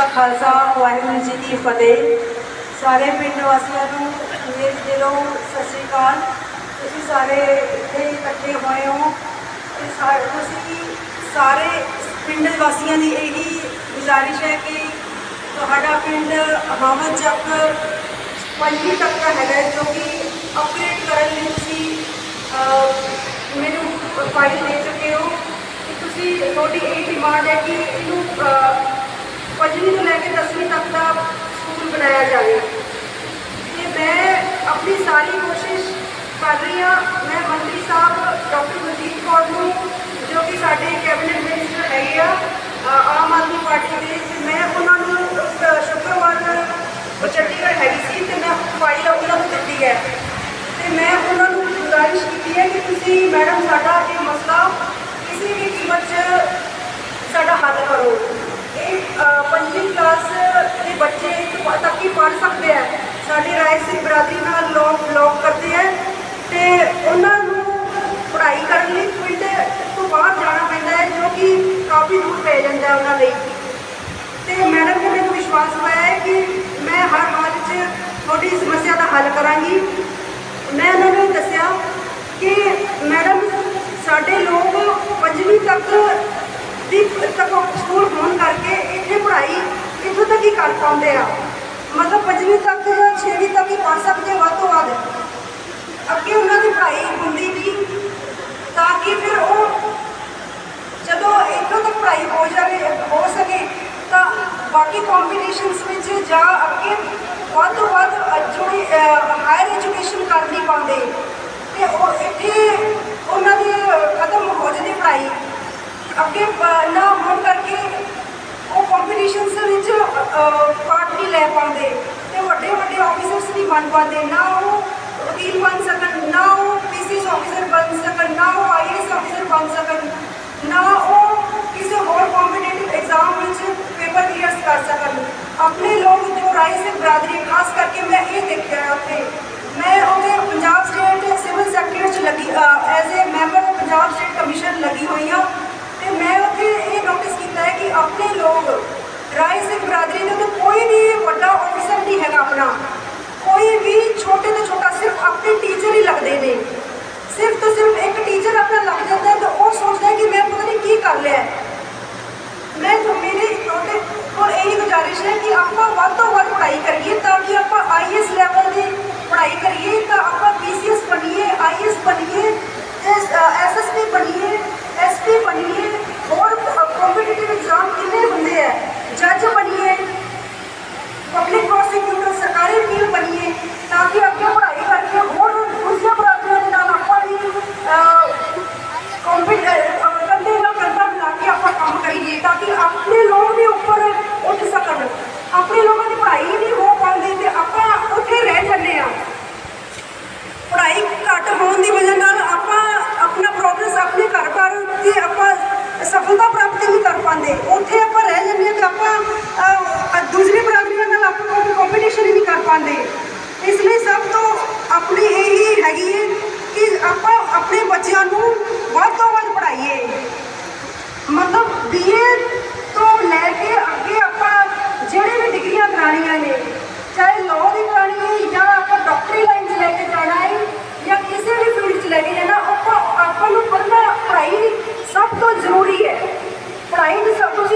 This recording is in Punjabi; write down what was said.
ਕਾ ਖਾਲਸਾ, ਵਾਹਿਗੁਰੂ ਜੀ ਦੀ ਫਤਿਹ। ਸਾਰੇ ਪਿੰਡ ਵਾਸੀਆਂ ਨੂੰ ਮੇਰੇ ਦਿਲੋਂ ਸਤਿ ਸ੍ਰੀ ਅਕਾਲ। ਤੁਸੀਂ ਸਾਰੇ ਇੱਥੇ ਇਕੱਠੇ ਹੋਏ ਹੋ ਤੇ ਸਾਰੇ ਤੁਸੀਂ ਸਾਰੇ ਪਿੰਡ ਵਾਸੀਆਂ ਦੀ ਇਹੀ ਗੁਜ਼ਾਰਿਸ਼ ਹੈ ਕਿ ਤੁਹਾਡਾ ਪਿੰਡ ਹਮਾਮਤ ਚੱਕ ਪੰਜਵੀਂ ਤੱਕ ਦਾ ਹੈਗਾ ਜੋ ਕਿ ਅਪਗ੍ਰੇਡ ਕਰਨ ਲਈ ਤੁਸੀਂ ਮੈਨੂੰ ਫਾਈਲ ਦੇ ਚੁੱਕੇ ਹੋ। ਕਿ ਤੁਸੀਂ ਤੁਹਾਡੀ ਇਹ ਡਿਮਾਂਡ ਹੈ ਕਿ ਇਹਨੂੰ ਅਹ, ਪੰਜਵੀਂ ਤੋਂ ਲੈ ਕੇ ਦਸਵੀਂ ਤੱਕ ਦਾ ਸਕੂਲ ਬਣਾਇਆ ਜਾਵੇ ਤੇ ਮੈਂ ਆਪਣੀ ਸਾਰੀ ਕੋਸ਼ਿਸ਼ ਕਰ ਰਹੀ ਹਾਂ ਮੈਂ ਮੰਤਰੀ ਸਾਹਿਬ ਡਾਕਟਰ ਗੁਰਜੀਤ ਕੌਰ ਨੂੰ ਜੋ ਕਿ ਸਾਡੇ ਕੈਬਨਿਟ ਮਿਨਿਸਟਰ ਹੈਗੇ ਆ ਅ, ਆਮ ਆਦਮੀ ਪਾਰਟੀ ਦੇ ਤੇ ਮੈਂ ਉਹਨਾਂ ਨੂੰ ਉਸ ਸ਼ੁੱਕਰਵਾਰ ਉਹ ਚੰਡੀਗੜ੍ਹ ਹੈਗੀ ਸੀ ਤੇ ਮੈਂ ਫਾਈਲ ਉਹਨਾਂ ਨੂੰ ਦਿੱਤੀ ਹੈ ਤੇ ਮੈਂ ਉਹਨਾਂ ਨੂੰ ਗੁਜ਼ਾਰਿਸ਼ ਕੀਤੀ ਹੈ ਕਿ ਤੁਸੀਂ ਮੈਡਮ ਸਾਡਾ ਇਹ ਮਸਲਾ ਕਿਸੇ ਵੀ ਕੀਮਤ 'ਚ ਸਾਡਾ ਹੱਲ ਕਰੋ ਇਹ ਅ, ਪੰਜਵੀਂ ਕਲਾਸ ਦੇ ਬੱਚੇ ਇੱਥੋਂ ਤੱਕ ਹੀ ਪੜ੍ਹ ਸਕਦੇ ਆ ਸਾਡੀ ਸਿੰਘ ਬਰਾਦਰੀ ਨਾਲ ਲੋਕ ਲੋਕ ਕਰਦੇ ਆ ਤੇ ਉਹਨਾਂ ਨੂੰ ਪੜ੍ਹਾਈ ਕਰਨ ਲਈ ਪਿੰਡ ਤੋਂ ਬਾਹਰ ਜਾਣਾ ਪੈਂਦਾ ਹੈ, ਜੋ ਕਿ ਕਾਫੀ ਦੂਰ ਪੈ ਜਾਂਦਾ ਉਹਨਾਂ ਲਈ। ਤੇ ਮੈਡਮ ਨੇ ਮੈਨੂੰ ਵਿਸ਼ਵਾਸ ਦਿਵਾਇਆ ਹੈ ਕਿ ਮੈਂ ਹਰ ਹਾਲ 'ਚ ਤੁਹਾਡੀ ਸਮੱਸਿਆ ਦਾ ਹੱਲ ਕਰਾਂਗੀ। ਮੈਂ ਉਹਨਾਂ ਨੂੰ ਇਹ ਦੱਸਿਆ ਕਿ ਮੈਡਮ, ਸਾਡੇ ਲੋਕ ਪੰਜਵੀਂ ਤੱਕ ਦੀ ਤੱਕ ਸਕੂਲ ਹੋਣ ਕਰਕੇ ਇੱਥੇ ਪੜ੍ਹਾਈ ਇੱਥੋਂ ਤੱਕ ਹੀ ਕਰ ਪਾਉਂਦੇ ਆ। ਮਤਲਬ ਪੰਜਵੀਂ ਤੱਕ ਜਾਂ ਛੇਵੀਂ ਤੱਕ ਹੀ ਪੜ੍ਹ ਸਕਦੇ, ਵੱਧ ਤੋਂ ਵੱਧ। ਅੱਗੇ ਉਹਨਾਂ ਦੀ ਪੜ੍ਹਾਈ ਹੁੰਦੀ ਨਹੀਂ ਤਾਂ ਕਿ ਫਿਰ ਉਹ ਜਦੋਂ ਇੱਥੋਂ ਤੱਕ ਪੜ੍ਹਾਈ ਹੋ ਜਾਵੇ, ਹੋ ਸਕੇ, ਤਾਂ ਬਾਕੀ ਕੰਪੀਟੀਸ਼ਨਸ ਵਿੱਚ ਜਾਂ ਅੱਗੇ ਵੱਧ ਤੋਂ ਵੱਧ ਜਿਹੜੀ ਹਾਇਰ ਐਜੂਕੇਸ਼ਨ ਕਰ ਨਹੀਂ ਪਾਉਂਦੇ। ਤੇ ਉਹ ਇੱਥੇ ਉਹਨਾਂ ਦੀ ਖਤਮ ਹੋ ਜਾਂਦੀ ਪੜ੍ਹਾਈ। ਅੱਗੇ ਨਾ ਹੋਣ ਕਰਕੇ ਉਹ ਕੰਪੀਟੀਸ਼ਨਸ ਵਿੱਚ ਨਹੀਂ ਲੈ ਪਾਉਂਦੇ। ਤੇ ਵੱਡੇ ਵੱਡੇ ਆਫੀਸਰਸ ਨਹੀਂ ਬਣ ਪਾਉਂਦੇ। ਨਾ ਉਹ ਵਕੀਲ ਬਣ ਸਕਣ, ਨਾ ਉਹ ਪੀਸੀਐਸ ਆਫੀਸਰ ਬਣ ਸਕਣ, ਨਾ ਉਹ ਆਈਐਸ ਆਫੀਸਰ ਬਣ ਸਕਣ, ਨਾ ਉਹ ਕਿਸੇ ਹੋਰ ਕੰਪੀਟੀਟਿਵ ਐਗਜ਼ਾਮ ਵਿੱਚ ਪੇਪਰ ਕਲੀਅਰ ਕਰ ਸਕਣ। ਆਪਣੇ ਲੋਕ ਜੋ ਰਾਏ ਸਿੰਘ ਬਰਾਦਰੀ, ਖਾਸ ਕਰਕੇ ਮੈਂ ਇਹ ਦੇਖਿਆ ਹੈ ਉੱਥੇ। ਮੈਂ ਉਹਦੇ ਪੰਜਾਬ ਸਟੇਟ ਸਿਵਲ ਸੈਕਟਰੀ ਚ ਲੱਗੀ as a member Punjab state commission ਲੱਗੀ ਹੋਈ ਹਾਂ। ਤੇ ਮੈਂ ਉੱਥੇ ਇਹ ਨੋਟਿਸ ਕੀਤਾ ਹੈ ਕਿ ਆਪਣੇ ਲੋਕ ਰਾਏ ਸਿੰਘ ਬਰਾਦਰੀ ਦੇ ਉੱਤੇ ਕੋਈ ਵੀ ਵੱਡਾ ਆਫੀਸਰ ਨਹੀਂ ਕੋਈ ਵੀ ਛੋਟੇ ਤੋਂ ਛੋਟਾ ਸਿਰਫ ਆਪਣੇ ਟੀਚਰ ਹੀ ਲੱਗਦੇ ਨੇ। ਸਿਰਫ ਤੋਂ ਸਿਰਫ ਇੱਕ ਟੀਚਰ ਆਪਣਾ ਲੱਗ ਜਾਂਦਾ ਹੈ ਤਾਂ ਉਹ ਸੋਚਦਾ ਹੈ ਕਿ ਮੈਂ ਪਤਾ ਨਹੀਂ ਕੀ ਕਰ ਲਿਆ ਮੈਂ ਮੇਰੇ ਤੁਹਾਡੇ ਕੋਲ ਇਹੀ ਗੁਜ਼ਾਰਿਸ਼ ਹੈ ਕਿ ਆਪਾਂ ਵੱਧ ਤੋਂ ਵੱਧ ਪੜ੍ਹਾਈ ਕਰੀਏ ਤਾਂ ਕਿ ਆਪਾਂ ਆਈਐਸ ਲੈਵਲ ਦੀ ਪੜ੍ਹਾਈ ਕਰੀਏ ਤਾਂ ਆਪਾਂ ਪੀਸੀਐਸ ਬਣੀਏ ਆਈਐਸ ਬਣੀਏ ਐਸਐਸਪੀ ਬਣੀਏ ਐਸਪੀ ਬਣੀਏ ਹੋਰ ਕੰਪੀਟੀਟਿਵ ਐਗਜ਼ਾਮ ਕਿੰਨੇ ਹੁੰਦੇ ਆ ਜੱਜ ਬਣੀਏ ਪਬਲਿਕ ਪ੍ਰੋਸੀਕਿਊਟਰ ਸਰਕਾਰੀ ਵਕੀਲ ਬਣੀਏ ਤਾਂ ਕਿ ਅੱਗੇ ਪੜ੍ਹਾਈ ਕਰਕੇ ਹੋਰ ਦੂਸਰੀਆਂ ਬਰਾਦਰੀਆਂ ਦੇ ਨਾਲ ਆਪਾਂ ਵੀ ਕੰਪੀਟਰ ਕੰਦੇ ਨਾਲ ਕੰਦਾ ਮਿਲਾ ਕੇ ਆਪਾਂ ਕੰਮ ਕਰੀਏ ਤਾਂ ਕਿ ਆਪਣੇ ਲੋਕ ਵੀ ਉੱਪਰ ਉੱਠ ਸਕਣ। ਆਪਣੇ ਲੋਕਾਂ ਦੀ ਪੜ੍ਹਾਈ ਨਹੀਂ ਹੋ ਪਾਉਂਦੀ ਤੇ ਆਪਾਂ ਉੱਥੇ ਰਹਿ ਜਾਂਦੇ ਆ ਪੜ੍ਹਾਈ ਘੱਟ ਹੋਣ ਦੀ ਵਜ੍ਹਾ ਨਾਲ ਆਪਾਂ ਆਪਣਾ ਪ੍ਰੋਗਰੈਸ ਆਪਣੇ ਘਰ-ਬਾਰ ਤੇ ਆਪਾਂ ਸਫਲਤਾ ਪ੍ਰਾਪਤ ਨਹੀਂ ਕਰ ਪਾਉਂਦੇ। ਉੱਥੇ ਆਪਾਂ ਰਹਿ ਜਾਂਦੇ ਹਾਂ ਤੇ ਆਪਾਂ ਅਹ, ਦੂਸਰੀ ਬਰਾਦਰੀਆਂ ਨਾਲ ਆਪਾਂ ਕੰਪੀਟੀਸ਼ਨ ਹੀ ਨਹੀਂ ਕਰ ਪਾਉਂਦੇ। ਇਸ ਲਈ ਸਭ ਤੋਂ ਆਪਣੀ ਇਹ ਹੀ ਹੈਗੀ ਹੈ ਕਿ ਆਪਾਂ ਆਪਣੇ ਬੱਚਿਆਂ ਨੂੰ ਵੱਧ ਤੋਂ ਵੱਧ ਪੜ੍ਹਾਈਏ। ਮਤਲਬ ਬੀਏ ਤੋਂ ਲੈ ਕੇ ਅੱਗੇ ਆਪਾਂ ਜਿਹੜੇ ਵੀ ਡਿਗਰੀਆਂ ਕਰਾਉਣੀਆਂ ਨੇ, ਚਾਹੇ ਲਾਅ ਦੀ ਕਰਾਉਣੀ ਹੈ ਜਾਂ ਆਪਾਂ ਡਾਕਟਰੀ ਲਾਈਨ 'ਚ ਲੈ ਕੇ ਜਾਣਾ ਹੈ ਜਾਂ ਕਿਸੇ ਵੀ ਫੀਲਡ 'ਚ ਲੈ ਕੇ ਜਾਣਾ, ਆਪਾਂ ਆਪਾਂ ਨੂੰ ਪੜ੍ਹਨਾ, ਪੜ੍ਹਾਈ ਸਭ ਤੋਂ ਜ਼ਰੂਰੀ ਹੈ। ਪੜ੍ਹਾਈ ਨੂੰ ਸਭ ਤੋਂ